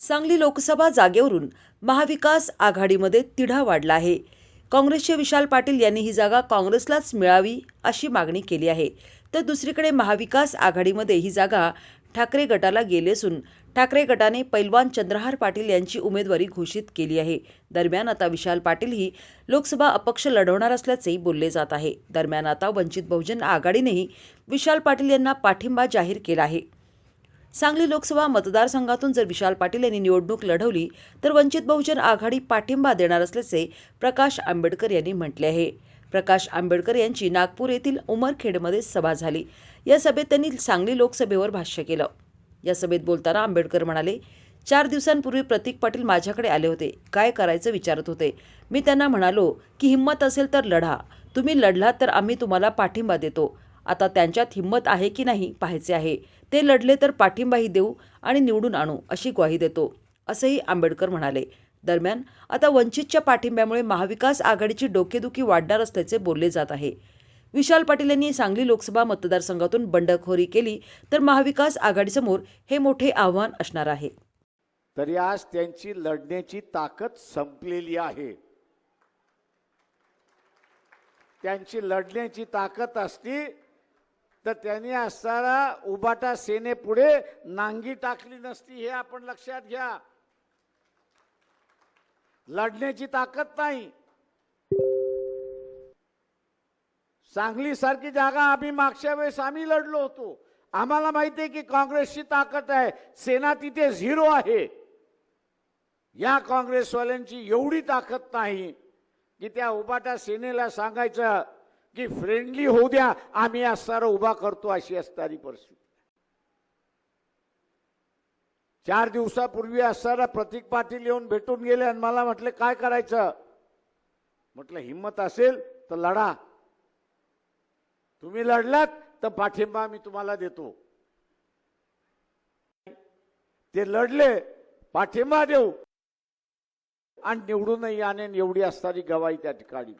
सांगली लोकसभा जागेवरून महाविकास आघाडीमध्ये तिढा वाढला आहे. काँग्रेसचे विशाल पाटील यांनी ही जागा काँग्रेसलाच मिळावी अशी मागणी केली आहे. तर दुसरीकडे महाविकास आघाडीमध्ये ही जागा ठाकरे गटाला गेली असून ठाकरे गटाने पैलवान चंद्रहार पाटील यांची उमेदवारी घोषित केली आहे. दरम्यान आता विशाल पाटील ही लोकसभा अपक्ष लढवणार असल्याचेही बोलले जात आहे. दरम्यान आता वंचित बहुजन आघाडीनेही विशाल पाटील यांना पाठिंबा जाहीर केला आहे. सांगली लोकसभा मतदारसंघातून जर विशाल पाटील यांनी निवडणूक लढवली तर वंचित बहुजन आघाडी पाठिंबा देणार असल्याचे प्रकाश आंबेडकर यांनी म्हटले आहे. प्रकाश आंबेडकर यांची नागपूर येथील उमरखेडमध्ये सभा झाली. या सभेत त्यांनी सांगली लोकसभेवर भाष्य केलं. या सभेत बोलताना आंबेडकर म्हणाले चार दिवसांपूर्वी प्रतीक पाटील माझ्याकडे आले होते. काय करायचं विचारत होते. मी त्यांना म्हणालो की हिंमत असेल तर लढा. तुम्ही लढलात तर आम्ही तुम्हाला पाठिंबा देतो. आता त्यांच्यात हिंमत आहे की नाही पाहायचे आहे. ते लढले तर पाठिंबाही देऊ आणि निवडून आणू अशी ग्वाही देतो असंही आंबेडकर म्हणाले. दरम्यान आता वंचितच्या पाठिंब्यामुळे महाविकास आघाडीची डोकेदुखी वाढणार असल्याचे बोलले जात आहे. विशाल पाटील यांनी सांगली लोकसभा मतदारसंघातून बंडखोरी केली तर महाविकास आघाडीसमोर हे मोठे आव्हान असणार आहे. तरी आज त्यांची लढण्याची ताकद संपलेली आहे. त्यांची लढण्याची ताकद असती तर त्यांनी असताना उबाटा सेनेपुढे नांगी टाकली नसती हे आपण लक्षात घ्या. लढण्याची ताकद नाही. सांगली सारखी जागा आम्ही मागच्या वेळेस आम्ही लढलो होतो. आम्हाला माहिती आहे की काँग्रेसची ताकद आहे. सेना तिथे झिरो आहे. या काँग्रेसवाल्यांची एवढी ताकद नाही की त्या उबाटा सेनेला सांगायचं की फ्रेंडली होऊ द्या. आम्ही असणारा उभा करतो अशी असणारी परिस्थिती. चार दिवसापूर्वी असणारा प्रतीक पाटील येऊन भेटून गेले आणि मला म्हटले काय करायचं? म्हटलं हिंमत असेल तर लढा. तुम्ही लढलात तर पाठिंबा मी तुम्हाला देतो. ते लढले पाठिंबा देऊ. आणि निवडूनही आणेन एवढी असणारी गवाई त्या ठिकाणी.